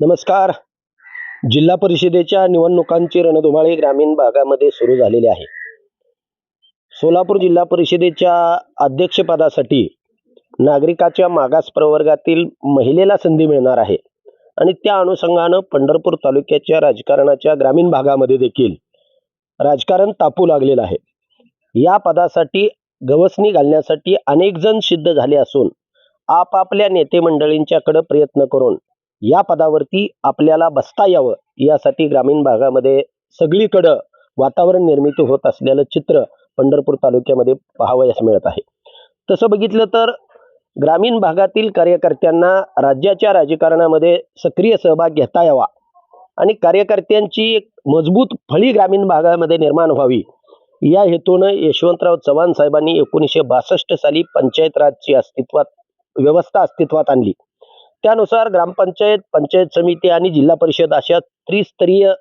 नमस्कार. जिल्हा परिषदेच्या निवडणुकांची रणधुमाळी ग्रामीण भागामध्ये सुरू झालेली आहे. सोलापूर जिल्हा परिषदेच्या अध्यक्षपदासाठी नागरिकाच्या मागास प्रवर्गातील महिलेला संधी मिळणार आहे आणि त्या अनुषंगानं पंढरपूर तालुक्याच्या राजकारणाच्या ग्रामीण भागामध्ये देखील राजकारण तापू लागलेलं आहे. या पदासाठी गवसणी घालण्यासाठी अनेकजण सिद्ध झाले असून आपापल्या नेते मंडळींच्याकडे प्रयत्न करून या पदावरती आपल्याला बसता यावं यासाठी ग्रामीण भागामध्ये सगळीकडं वातावरण निर्मिती होत असलेलं चित्र पंढरपूर तालुक्यामध्ये पाहावयास मिळत आहे. तसं बघितलं तर ग्रामीण भागातील कार्यकर्त्यांना राज्याच्या राजकारणामध्ये सक्रिय सहभाग घेता यावा आणि कार्यकर्त्यांची एक मजबूत फळी ग्रामीण भागामध्ये निर्माण व्हावी. या हेतूनं यशवंतराव चव्हाण साहेबांनी एकोणीसशे बासष्ट साली पंचायत राजची अस्तित्वात व्यवस्था अस्तित्वात आणली. त्यानुसार ग्रामपंचायत पंचायत समिती आणि जिल्हा परिषद अशा त्रिस्तरीय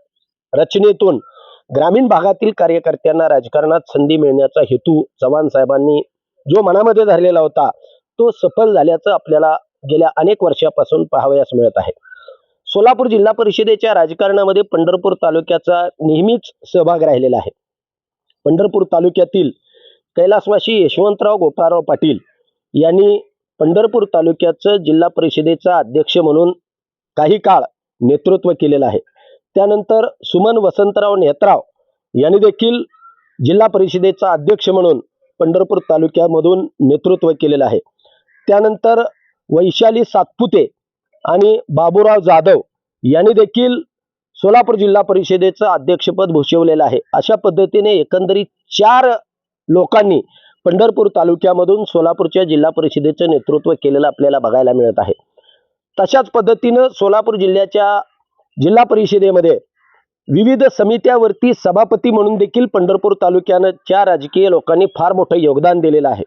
रचनेतून ग्रामीण भागातील कार्यकर्त्यांना राजकारणात संधी मिळण्याचा हेतू चव्हाण साहेबांनी जो मनामध्ये धरलेला होता तो सफल झाल्याचं आपल्याला गेल्या अनेक वर्षापासून पाहावयास मिळत आहे. सोलापूर जिल्हा परिषदेच्या राजकारणामध्ये पंढरपूर तालुक्याचा नेहमीच सहभाग राहिलेला आहे. पंढरपूर तालुक्यातील कैलासवासी यशवंतराव गोपाळराव पाटील यांनी पंढरपूर तालुक्याचं जिल्हा परिषदेचा अध्यक्ष म्हणून काही काळ नेतृत्व केलेलं आहे. त्यानंतर सुमन वसंतराव नेत्राव यांनी देखील जिल्हा परिषदेचा अध्यक्ष म्हणून पंढरपूर तालुक्यामधून नेतृत्व केलेलं आहे. त्यानंतर वैशाली सातपुते आणि बाबूराव जाधव यांनी देखील सोलापूर जिल्हा परिषदेचं अध्यक्षपद भूषवलेलं आहे. अशा पद्धतीने एकंदरीत चार लोकांनी पंढरपूर तालुक्यामधून सोलापूरच्या जिल्हा परिषदेचं नेतृत्व केलेलं आपल्याला बघायला मिळत आहे. तशाच पद्धतीनं सोलापूर जिल्ह्याच्या जिल्हा परिषदेमध्ये विविध समित्यावरती सभापती म्हणून देखील पंढरपूर तालुक्यानंच्या राजकीय लोकांनी फार मोठं योगदान दिलेलं आहे.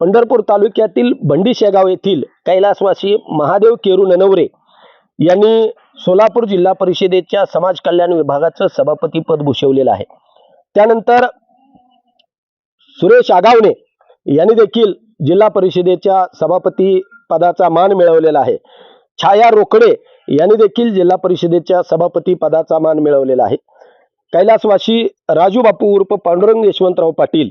पंढरपूर तालुक्यातील भंडी शेगाव येथील कैलासवासी महादेव केरू ननवरे यांनी सोलापूर जिल्हा परिषदेच्या समाज कल्याण विभागाचं सभापतीपद भूषवलेलं आहे. त्यानंतर सुरेश आगावणे यांनी देखील जिल्हा परिषदेच्या सभापती पदाचा मान मिळवलेला आहे. छाया रोकडे यांनी देखील जिल्हा परिषदेच्या सभापती पदाचा मान मिळवलेला आहे. कैलासवासी राजू बापू उर्फ पांडुरंग यशवंतराव पाटील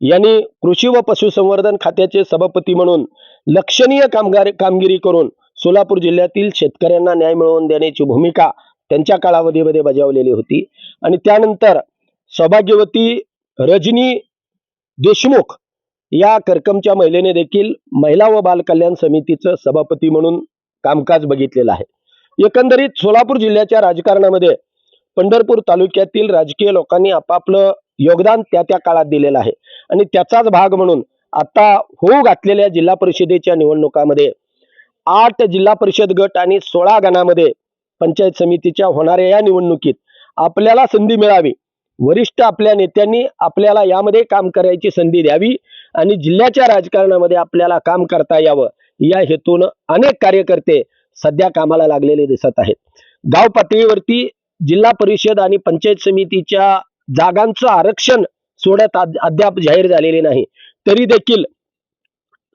यांनी कृषी व पशुसंवर्धन खात्याचे सभापती म्हणून लक्षणीय कामगार कामगिरी करून सोलापूर जिल्ह्यातील शेतकऱ्यांना न्याय मिळवून देण्याची भूमिका त्यांच्या कालावधीमध्ये बजावलेली होती. आणि त्यानंतर सौभाग्यवती रजनी देशमुख या करकमच्या महिलेने देखील महिला व बाल कल्याण समितीचं सभापती म्हणून कामकाज बघितलेलं आहे. एकंदरीत सोलापूर जिल्ह्याच्या राजकारणामध्ये पंढरपूर तालुक्यातील राजकीय लोकांनी आपापलं योगदान त्या त्या काळात दिलेलं आहे. आणि त्याचाच भाग म्हणून आता होऊ घातलेल्या जिल्हा परिषदेच्या निवडणुकामध्ये आठ जिल्हा परिषद गट आणि सोळा गणामध्ये पंचायत समितीच्या होणाऱ्या या निवडणुकीत आपल्याला संधी मिळावी वरिष्ठ आपल्या नेत्यांनी आपल्याला यामध्ये काम करायची संधी द्यावी आणि जिल्ह्याच्या राजकारणामध्ये आपल्याला काम करता यावं. या हेतून अनेक कार्यकर्ते सध्या कामाला लागलेले दिसत आहेत. गाव पातळीवरती जिल्हा परिषद आणि पंचायत समितीच्या जागांचं आरक्षण सोडत अद्याप जाहीर झालेले नाही. तरी देखील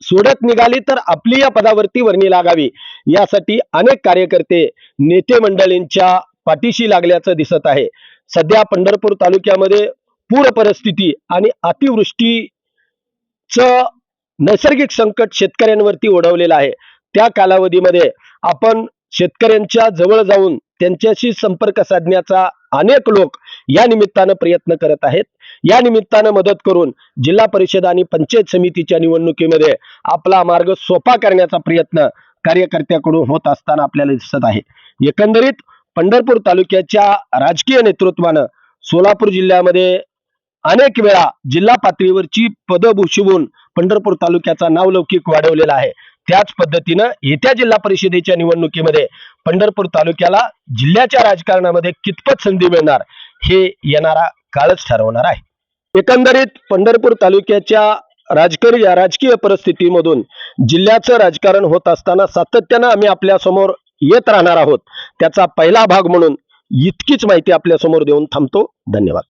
सोडत निघाली तर आपली या पदावरती वर्णी लागावी. यासाठी अनेक कार्यकर्ते नेते मंडळींच्या पाठीशी लागल्याचं दिसत आहे. सध्या पंढरपूर तालुक्यामध्ये पूर परिस्थिती आणि अतिवृष्टीचं नैसर्गिक संकट शेतकऱ्यांवरती ओढवलेलं आहे. त्या कालावधीमध्ये आपण शेतकऱ्यांच्या जवळ जाऊन त्यांच्याशी संपर्क साधण्याचा अनेक लोक या निमित्तानं प्रयत्न करत आहेत. या निमित्तानं मदत करून जिल्हा परिषद आणि पंचायत समितीच्या निवडणुकीमध्ये आपला मार्ग सोपा करण्याचा प्रयत्न कार्यकर्त्याकडून होत असताना आपल्याला दिसत आहे. एकंदरीत पंढरपूर तालुक्याच्या राजकीय नेतृत्वानं सोलापूर जिल्ह्यामध्ये अनेक वेळा जिल्हा पातळीवरची पदं भूषवून पंढरपूर तालुक्याचा नावलौकिक वाढवलेला आहे. त्याच पद्धतीनं येत्या जिल्हा परिषदेच्या निवडणुकीमध्ये पंढरपूर तालुक्याला जिल्ह्याच्या राजकारणामध्ये कितपत संधी मिळणार हे येणारा काळच ठरवणार आहे. एकंदरीत पंढरपूर तालुक्याच्या राजकीय राजकीय परिस्थितीमधून जिल्ह्याचं राजकारण होत असताना सातत्यानं आम्ही आपल्यासमोर येत राहणार आहोत. त्याचा पहिला भाग म्हणून इतकीच माहिती आपल्यासमोर देऊन थांबतो. धन्यवाद.